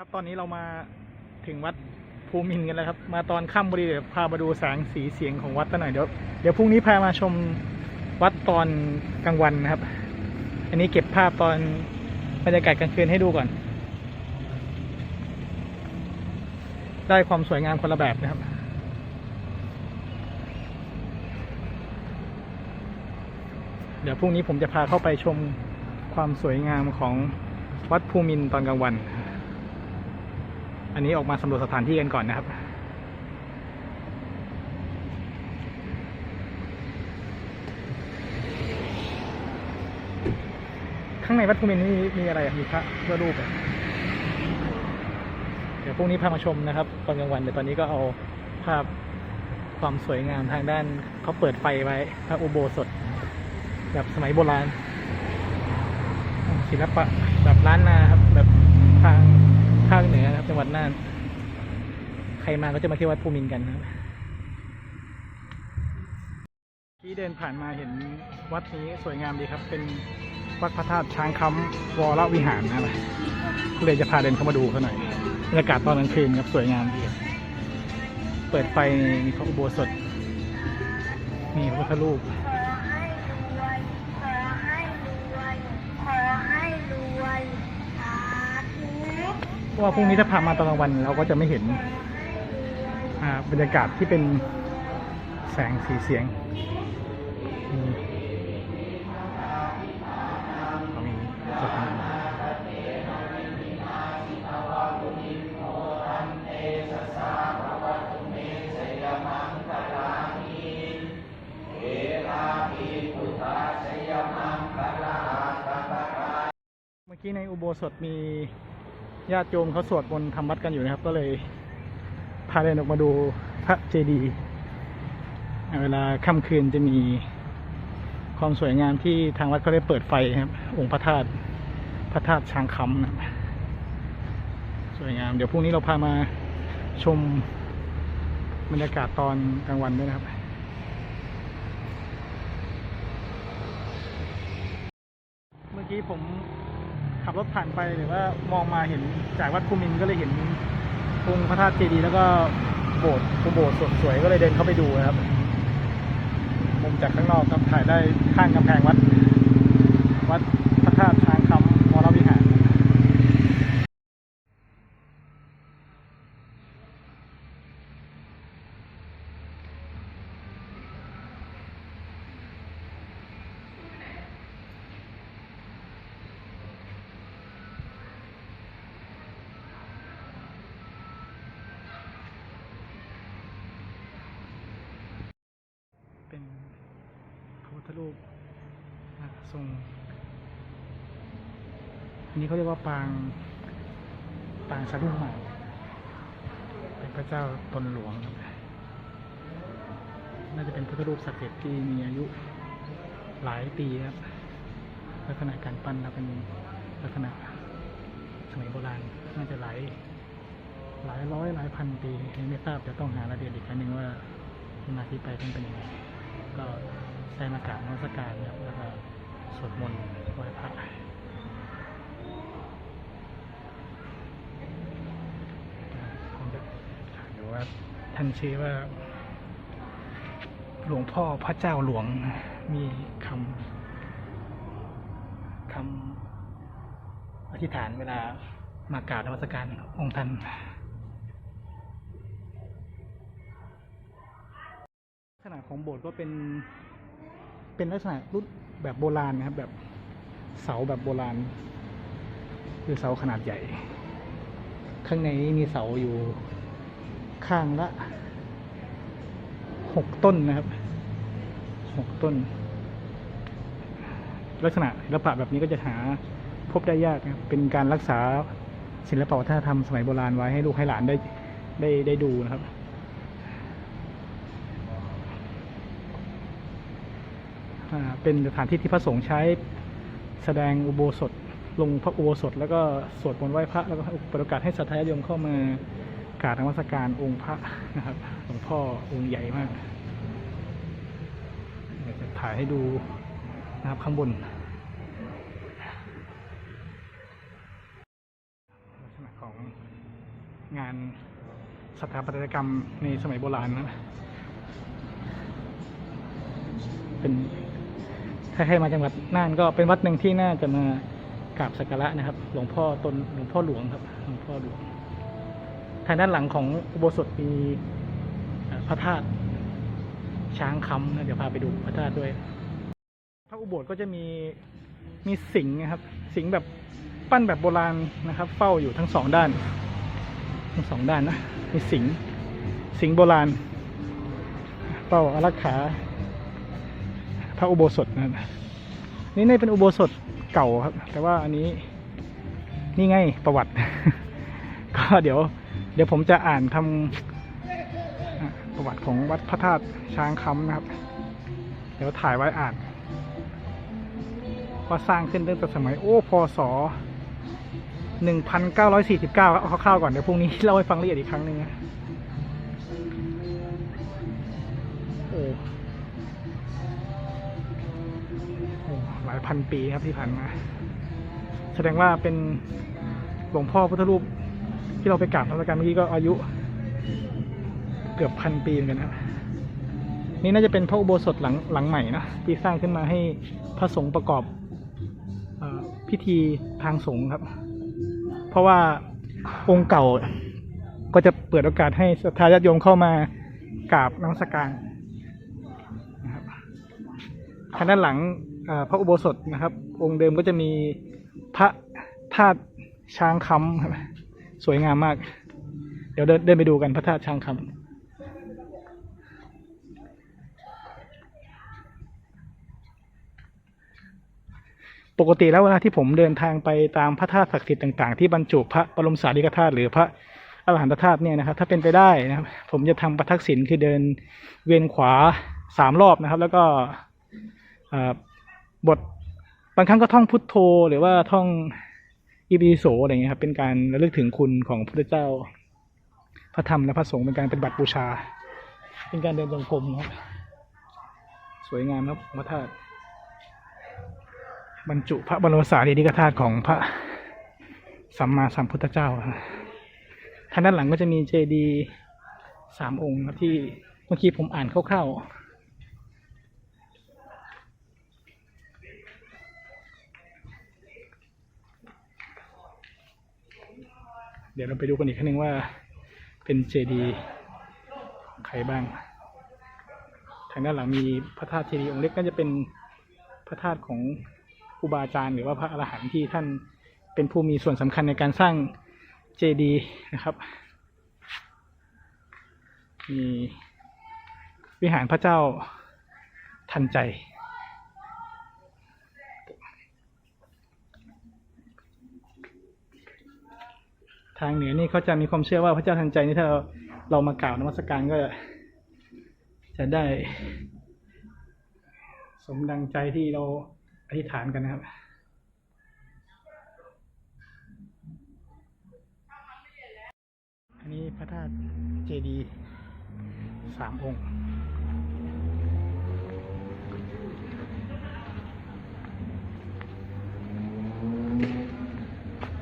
ครับตอนนี้เรามาถึงวัดภูมินกันแล้วครับ มาตอนค่ำพอดีเดี๋ยวพามาดูแสงสีเสียงของวัดกันหน่อยเดี๋ยวเดี๋ยวพรุ่งนี้พามาชมวัดตอนกลางวันนะครับ อันนี้เก็บภาพตอนบรรยากาศกลางคืนให้ดูก่อน ได้ความสวยงามคนละแบบนะครับเดี๋ยวพรุ่งนี้ผมจะพาเข้าไปชมความสวยงามของวัดภูมินตอนกลางวัน อันนี้ออกมาสำรวจสถานที่กันก่อนนะครับข้างในวัดภูมินี่มีอะไรมีพระพุทธรูปเดี๋ยวพรุ่งนี้พามาชมนะครับตอนกลางวันเดี๋ยวตอนนี้ก็เอาภาพความสวยงามทางด้านเขาเปิดไฟไว้พระอุโบสถ แบบสมัยโบราณศิลปะแบบล้านนาครับแบบทาง ภาคเหนือครับจังหวัดน่าน ใครมาก็จะมาเที่ยววัดภูมินกันนะครับที่เดินผ่านมาเห็นวัดนี้สวยงามดีครับ เป็นวัดพระธาตุช้างคำวรวิหารนะครับก็เลยจะพาเดินเข้ามาดูเขาหน่อยบรรยากาศตอนกลางคืนครับสวยงามดีครับเปิดไฟมีพระอุโบสถมีพระพุทธรูป ขอให้รวย ขอให้รวย ขอให้รวยสาธุ เพราะว่าพรุ่งนี้ถ้าพามาตอนกลางวันเราก็จะไม่เห็นบรรยากาศที่เป็นแสงสีเสียงเมื่อกี้ในอุโบสถมี ญาติโยมเขาสวดมนต์ทำวัดกันอยู่นะครับ ก็เลยพาเดินออกมาดูพระเจดีย์เวลาค่ำคืนจะมีความสวยงามที่ทางวัดเขาได้เปิดไฟครับ องค์พระธาตุพระธาตุช้างคำนะสวยงาม เดี๋ยวพรุ่งนี้เราพามาชมบรรยากาศตอนกลางวันด้วยนะครับเมื่อกี้ผม ขับรถผ่านไปหรือว่ามองมาเห็นจากวัดภูมินก็เลยเห็นองค์พระธาตุเจดีย์แล้วก็โบสถ์โบสถ์สวยๆก็เลยเดินเข้าไปดูนะครับมุมจากข้างนอกครับถ่ายได้ข้างกำแพงวัด วัดพระธาตุช้างคำวรวิหาร เป็นพ รูปทรงอันนี้เขาเรียกว่าปางปางสะดุ้งใหม่เป็นพระเจ้าตนหลวง น่าจะเป็นพุทธรูปศักดิ์สิทธิ์ที่มีอายุหลายปีครับ ลักษณะการปั้นแล้วเป็นลักษณะสมัยโบราณ น่าจะหลายหลายร้อยหลายพันปีไม่ทราบจะต้องหารายละเอียดอีกครั้งหนึ่งว่าที่มาที่ไปเป็นยังไงก็ ได้มากราบนมัสการนะครับแล้วก็สวดมนต์ไหว้พระผมจะถามดูว่าท่านชื่อว่า หลวงพ่อพระเจ้าหลวงมีคำคำอธิษฐานเวลามากราบนมัสการองค์ท่านลักษณะของโบสถ์ก็เป็น เป็นลักษณะรุ่นแบบโบราณนะครับ แบบเสาแบบโบราณ คือเสาขนาดใหญ่ ข้างในนี้มีเสาอยู่ข้างละหกต้นนะครับหกต้น ลักษณะศิลปะแบบนี้ก็จะหาพบได้ยากนะครับเป็นการรักษาศิลปวัฒนธรรมสมัยโบราณไว้ให้ลูกให้หลานได้ได้ได้ดูนะครับ อ่า เป็นสถานที่ที่พระสงฆ์ใช้แสดงอุโบสถลงพระอุโบสถ แล้วก็สวดมนต์ไหว้พระแล้วก็เปิดโอกาสให้สัตยาญาติโยมเข้ามากราบนมัสการองค์พระนะครับหลวงพ่อองค์ใหญ่มากเดี๋ยวจะถ่ายให้ดูนะครับข้างบนลักษณะของของงานสถาปัตยกรรมในสมัยโบราณนะเป็น ถ้าใครมาจังหวัดน่านก็เป็นวัดหนึ่งที่น่าจะมากราบสักการะนะครับ หลวงพ่อตนหลวงพ่อหลวงครับหลวงพ่อหลวงทางด้านหลังของอุโบสถมีพระธาตุช้างคำนะเดี๋ยวพาไปดูพระธาตุด้วยพระอุโบสถก็จะมีมีสิงห์นะครับ สิงห์แบบปั้นแบบโบราณนะครับ เฝ้าอยู่ทั้งสองด้าน ทั้งสองด้านนะมีสิงห์สิงห์โบราณเฝ้าอารักขา พระอุโบสถนะครับนี่เป็นอุโบสถเก่าครับ แต่ว่าอันนี้นี่ไงประวัติ ก็เดี๋ยว เดี๋ยวผมจะอ่านทำอะประวัติของวัดพระธาตุช้างคำนะครับ เดี๋ยวถ่ายไว้อ่านว่าสร้างขึ้นตั้งแต่สมัยโอ้พศหนึ่งพันเก้าร้อยสี่สิบเก้าเอาคร่าวๆก่อนเดี๋ยวพรุ่งนี้เล่าให้ฟังละเอียดอีกครั้งหนึ่งนะายพันปีครับที่ผ่านมา แสดงว่าเป็นหลวงพ่อพุทธรูปที่เราไปกราบนมัสการเมื่อกี้ก็อายุ เกือบพันปีเหมือนกันครับนี่น่าจะเป็นพระอุโบสถหลังหลังใหม่นะที่สร้างขึ้นมาให้พระสงฆ์ประกอบอพิธีทางสงฆ์ครับ เพราะว่าองค์เก่าก็จะเปิดโอกาสให้ศรัทธาญาติโยมเข้ามากราบนมัสการนะครับทางด้านหลัง พระอุโบสถนะครับ องค์เดิมก็จะมีพระธาตุช้างคำสวยงามมาก เดี๋ยวเดินเดินไปดูกันพระธาตุช้างคำปกติแล้วเวลาที่ผมเดินทางไปตามพระธาตุศักดิ์สิทธิ์ต่างๆ ที่บรรจุพระบรมสารีริกธาตุหรือพระอรหันตธาตุเนี่ยนะครับ ถ้าเป็นไปได้นะครับ ผมจะทำประทักษิณคือเดินเวียนขวาสามรอบนะครับ แล้วก็อ่อ บทบางครั้งก็ท่องพุทโธ หรือว่าท่องอิปิโสอะไรเงี้ยครับเป็นการระลึกถึงคุณของพระเจ้า พระธรรมและพระสงฆ์เป็นการเป็นบัตรบูชา เป็นการเดินจงกรมครับ สวยงามครับพระธาตุบรรจุพระบรมสารีริกธาตุของพระสัมมาสัมพุทธเจ้าครับทางด้านหลังก็จะมีเจดีย์สามองค์ครับที่เมื่อกี้ผมอ่านคร่าวๆ เดี๋ยวเราไปดูกันอีกครั้งหนึ่งว่า เป็นเจดีย์ใครบ้าง ทางด้านหลังมีพระธาตุเจดีย์องค์เล็กก็จะเป็นพระธาตุของครูบาอาจารย์หรือว่าพระอรหันต์ที่ท่านเป็นผู้มีส่วนสำคัญในการสร้างเจดีย์นะครับ มีวิหารพระเจ้าทันใจ ทางเหนือนี่เขาจะมีความเชื่อว่าพระเจ้าทันใจนี่ถ้าเราเรามากราบนมัสการก็จะจะได้ สมดังใจที่เราอธิษฐานกันนะครับอันนี้พระธาตุเจดีย์สามองค์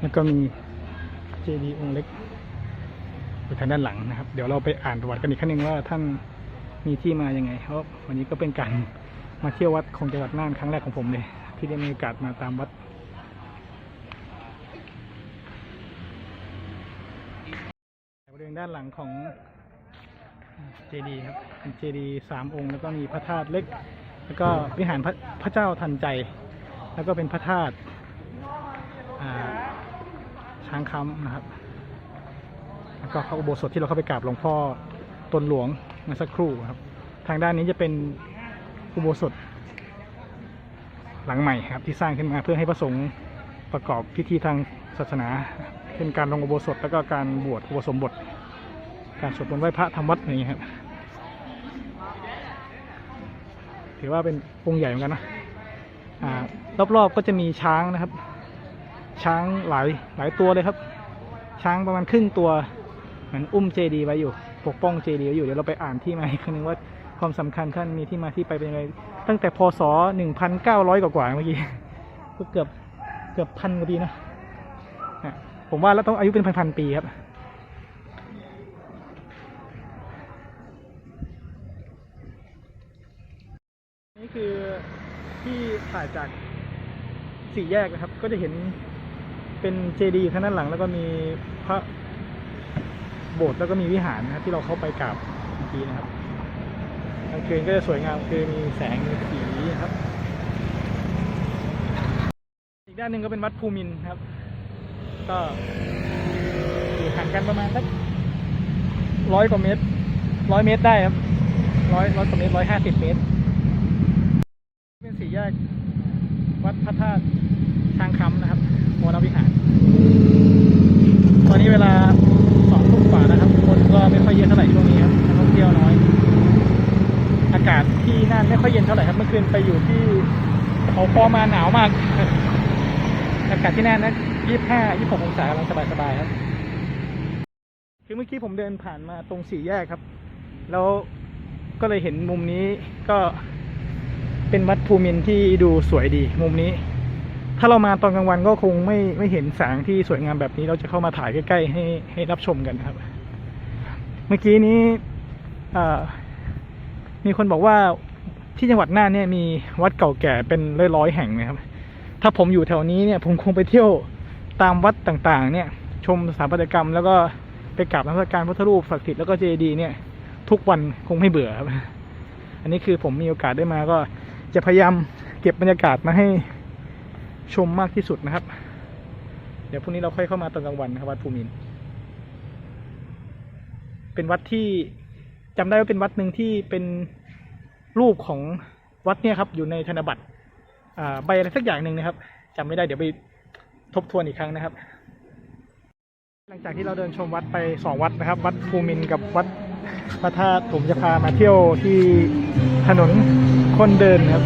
แล้วก็มี เจดีย์องค์เล็กอยู่ทางด้านหลังนะครับ เดี๋ยวเราไปอ่านประวัติกันอีกครั้งหนึ่งว่าท่านมีที่มายังไงเพราะวันนี้ก็เป็นการมาเที่ยววัดของจังหวัดน่านครั้งแรกของผมเลย ที่ได้มีโอกาสมาตามวัดบริเวณด้านหลังของเจดีย์ครับเป็นเจดีย์สามองค์ แล้วก็มีพระธาตุเล็ก แล้วก็วิหารพระพระเจ้าทันใจ แล้วก็เป็นพระธาตุ ช้างคำนะครับ แล้วก็พระอุโบสถที่เราเข้าไปกราบหลวงพ่อตนหลวงเมื่อสักครู่ครับ ทางด้านนี้จะเป็นอุโบสถหลังใหม่ครับ ที่สร้างขึ้นมาเพื่อให้พระสงฆ์ประกอบพิธีทางศาสนาเช่นการลงอุโบสถแล้วก็การบวชอุโบสถบท การสวดมนต์ไหว้พระทำวัดอะไรอย่างเงี้ยครับ ถือว่าเป็นองค์ใหญ่เหมือนกันนะอ่ารอบๆก็จะมีช้างนะครับ ช้างหลายหลายตัวเลยครับ ช้างประมาณครึ่งตัวเหมือนอุ้มเจดีย์ไว้อยู่ ปกป้องเจดีย์ไว้อยู่เดี๋ยวเราไปอ่านที่มาอีกครั้งหนึงว่าความสำคัญท่านมีที่มาที่ไปเป็นยังไงตั้งแต่พศหนึ่งพันเก้าร้อยกว่าเมื่อกี้ก็เกือบเกือบพันกว่าปีนะผมว่าแล้วต้องอายุเป็นพันๆปีครับนี่คือที่ถ่ายจากสี่แยกนะครับ ก็จะเห็น เป็นเจดีย์อยู่างด้านหลัง แล้วก็มีพระโบสถ์แล้วก็มีวิหารนะครับที่เราเข้าไปกราบเมื่อกี้นะครับกลางคืนก็จะสวยงามคือมีแสงมีสีนะครับ อีกด้านหนึ่งก็เป็นวัดภูมินครับ ก็อยู่ห่างกันประมาณสักร้อยกว่าเมตรร้อยเมตรได้ครับร้อยร้อยกว่าเมตรร้อยห้าสิบเมตร เป็นสี่แยกวัดพระธาตุช้างคำนะครับ วรวิหาร ตอนนี้เวลาสองทุ่มกว่านะครับ คนก็ไม่ค่อยเยอะเท่าไหร่ช่วงนี้ครับนักท่องเที่ยวน้อย อากาศที่นั่นไม่ค่อยเย็นเท่าไหร่ครับ เมื่อคืนไปอยู่ที่เขาคอมาหนาวมาก อากาศที่นั่นนะยี่ห้ายี่หกองศากำลังสบายๆครับ คือเมื่อกี้ผมเดินผ่านมาตรงสี่แยกครับ แล้วก็เลยเห็นมุมนี้ก็เป็นวัดภูมินที่ดูสวยดี มุมนี้ ถ้าเรามาตอนกลางวันก็คงไม่ไม่เห็นแสงที่สวยงามแบบนี้ เราจะเข้ามาถ่ายใกล้ๆให้ให้รับชมกันครับ เมื่อกี้นี้มีคนบอกว่าที่จังหวัดน่านเนี่ยมีวัดเก่าแก่เป็นร้อยๆแห่งนะครับ ถ้าผมอยู่แถวนี้เนี่ย ผมคงไปเที่ยวตามวัดต่างๆ เนี่ย ชมสถาปัตยกรรม แล้วก็ไปกราบนมัสการพระพุทธรูปศักดิ์สิทธิ์แล้วก็เจดีย์เนี่ย ทุกวันคงไม่เบื่อครับ อันนี้คือผมมีโอกาสได้มาก็จะพยายามเก็บบรรยากาศมาให้ ชมมากที่สุดนะครับ เดี๋ยวพรุ่งนี้เราค่อยเข้ามาตอนกลางวันนะครับวัดภูมิน เป็นวัดที่จำได้ว่าเป็นวัดหนึ่งที่เป็นรูปของวัดเนี่ยครับ อยู่ในธนบัตรใบอะไรสักอย่างหนึ่งนะครับจำไม่ได้เดี๋ยวไปทบทวนอีกครั้งนะครับ หลังจากที่เราเดินชมวัดไปสองวัดนะครับ วัดภูมินกับวัดพระธาตุผมจะพามาเที่ยวที่ถนนคนเดินครับ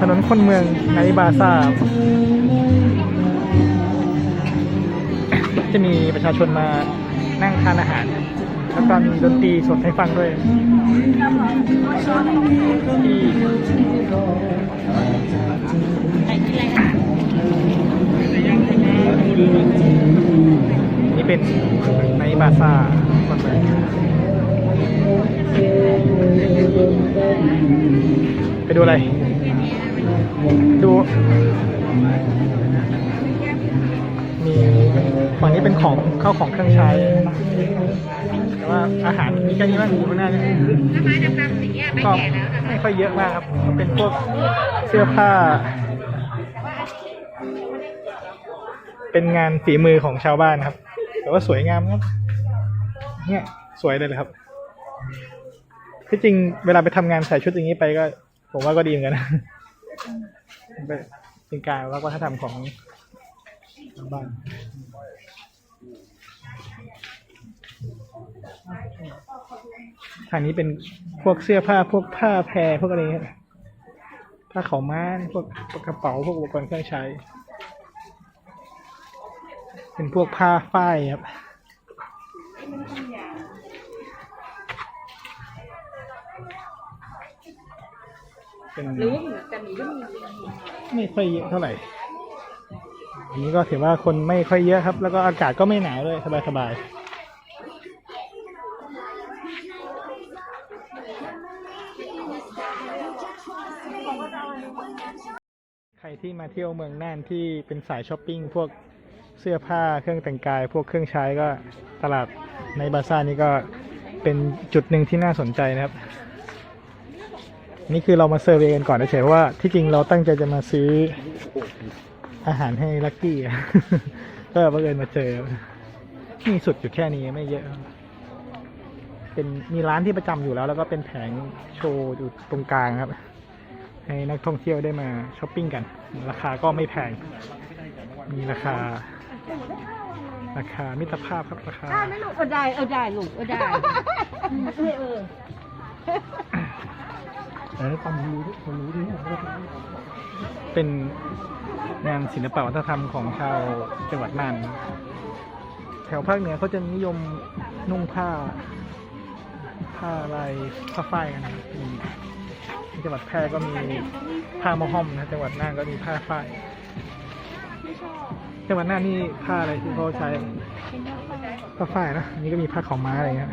ถนนคนเมืองไนบาซ่าจะมีประชาชนมานั่งทานอาหาร แล้วก็มีดนตรีสดให้ฟังด้วยที่นี่เป็นไนบาซ่าคนเมืองไปดูอะไร ดูมีฝั่งนี้เป็นของเข้าของเครื่องใช้แต่ว่าอาหารมีแค่นี้มั้งอยู่ข้างหน้าเนี่ยก็ไม่ค่อยเยอะมากครับก็เป็นพวกเสื้อผ้า เป็นงานฝีมือของชาวบ้านครับ แต่ว่าสวยงามครับ เนี่ยสวยเลยเลยครับที่จริงเวลาไปทำงานใส่ชุดอย่างนี้ไปก็ ผมว่าก็ดีเหมือนกัน เป็นการวัฒนธรรมของชาวบ้านทางนี้เป็นพวกเสื้อผ้าพวกผ้าแพรพวกอะไรครับผ้าขาวม้าพวกกระเป๋าพวกอุปกรณ์เครื่องใช้ เป็นพวกผ้าฝ้ายครับ เป็นหรือว่าจะมีก็มีไม่ค่อยเยอะเท่าไหร่ อันนี้ก็ถือว่าคนไม่ค่อยเยอะครับ แล้วก็อากาศก็ไม่หนาวด้วยสบายๆใครที่มาเที่ยวเมืองน่านที่เป็นสายช้อปปิ้งพวกเสื้อผ้าเครื่องแต่งกาย พวกเครื่องใช้ก็ตลาดในบาซ่านี่ก็เป็นจุดหนึ่งที่น่าสนใจนะครับ นี่คือเรามาเซอร์เวย์กันก่อนเฉยๆเพราะว่าที่จริงเราตั้งใจจะมาซื้ออาหารให้ลักกี้อะก็บังเอิญมาเจอมีสุดอยู่แค่นี้ไม่เยอะ เป็นมีร้านที่ประจำอยู่แล้ว แล้วก็เป็นแผงโชว์อยู่ตรงกลางครับ ให้นักท่องเที่ยวได้มาช้อปปิ้งกัน ราคาก็ไม่แพง มีราคา ราคามิตรภาพครับราคาได้ไหมลูกเออได้เออได้ลูกเออได้อื มเออเออเป็นงานศิลปวัฒนธรรมของชาวจังหวัดน่านแถวภาคเหนือเขาจะนิยมนุ่งผ้า ผ้าลายผ้าฝ้ายกันนะจังหวัดแพร่ก็มีผ้ามะฮ่อมนะจังหวัดน่านก็มีผ้าฝ้ายจังหวัดน่านนี่ผ้าอะไรที่เขาใช้ผ้าฝ้ายนะนนี้ก็มีผ้าขาวม้าอะไรเงี้ย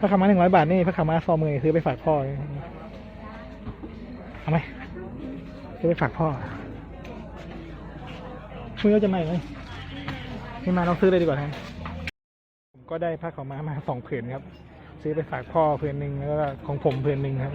พระขาวม้าหนึ่งร้อยบาทนี่พระขาวม้าซอมือซื้อไปฝากพ่อเอาไหมซื้อไปฝากพ่อมือจะไหนไหมนี่มาต้องซื้อเลยดีกว่าฮะผมก็ได้ผ้าขาวม้ามาสองผืนครับ ซื้อไปฝากพ่อผืนหนึ่งแล้วก็ของผมผืนหนึ่งครับ